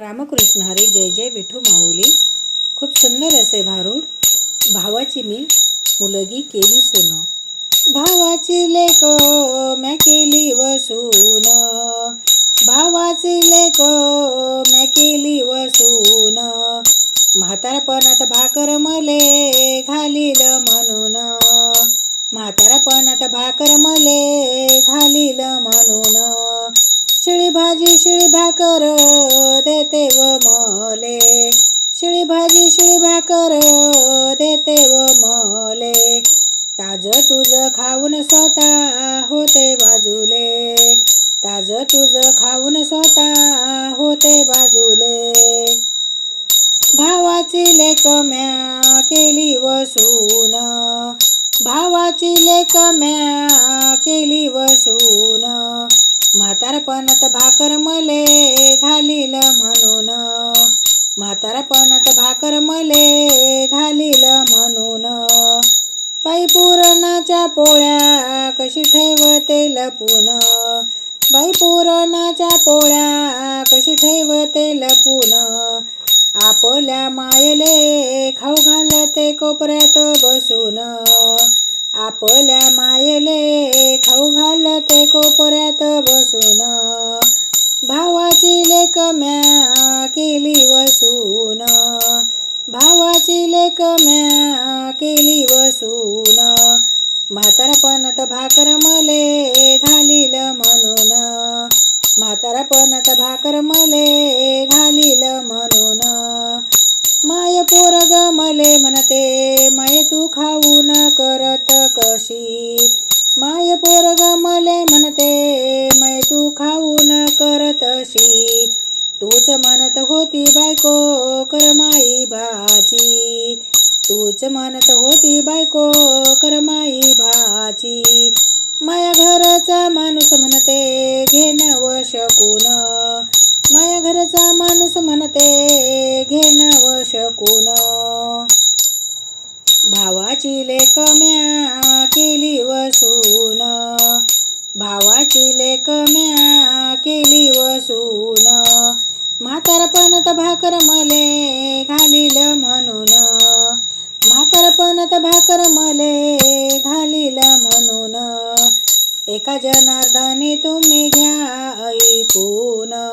रामकृष्ण हरी जय जय विठू माऊली. खूप सुंदर असे भारूड भावाची मी मुलगी केली सुन. भावाची लेक मॅ केली वसून. भावाची लेक मॅ केली वसून. म्हातारपणात भाकर मले घालील म्हणून. म्हातारपणात भाकर मले घालील म्हणून. भाजी शिळी भाकर देते व मले. शिळी भाजी शिळी भाकर देते व मले. ताज तुझं खाऊन स्वतः होते बाजूले. ताज तुझं खाऊन स्वतः होते बाजूले. भावाची लेकम्या केली वसून भावाची लेकम्या केली म्हातारपणात भाकर मले घालील म्हणून. म्हातारपणात भाकर मले घालील म्हणून. बाई पुरणाच्या पोळ्या कशी ठेवते लपून. बाई पुरणाच्या पोळ्या कशी ठेवते लपून. आपल्या मायले खाऊ घालते कोपऱ्यात बसून. आपल्या मायेले खाऊ घालते कोपऱ्यात बसून. भावाची लेक म्या केली वसून. भावाची लेक म्या केली वसून. म्हातारपणात भाकर मले घालील म्हणून. म्हातारपणात भाकर मले करत कशी? माय पोरग मले म्हणते माय तू खाऊन करत अशी तूच म्हणत होती बायको कर माई भाची तूच म्हणत होती बायको कर माई भाची माया घरचा माणूस म्हणते घेन व शकून माया घरचा माणूस म्हणते घेन व शकून भावाची लेक म्या केली वसून. भावाची लेक म्या केली वसून. म्हातारपणात भाकर मले घालील म्हणून. म्हातारपणात भाकर मले घालील म्हणून. एका जनार्दने तुम्ही घ्या ऐकून.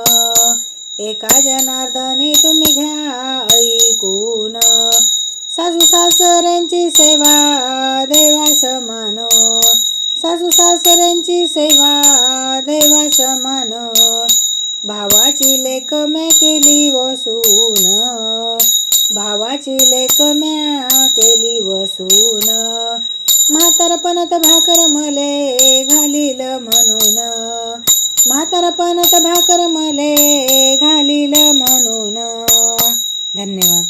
एका जनार्दने तुम्ही घ्या ऐकून. सासऱ्यांची सेवा देवा समानो. सासू सासऱ्यांची सेवा देवा समानो. भावाची लेक म्या केली वसून. भावाची लेक म्या केली वसून. म्हातारपणात भाकर मले घालील म्हणून. म्हातारपणात भाकर मले घालील म्हणून. धन्यवाद.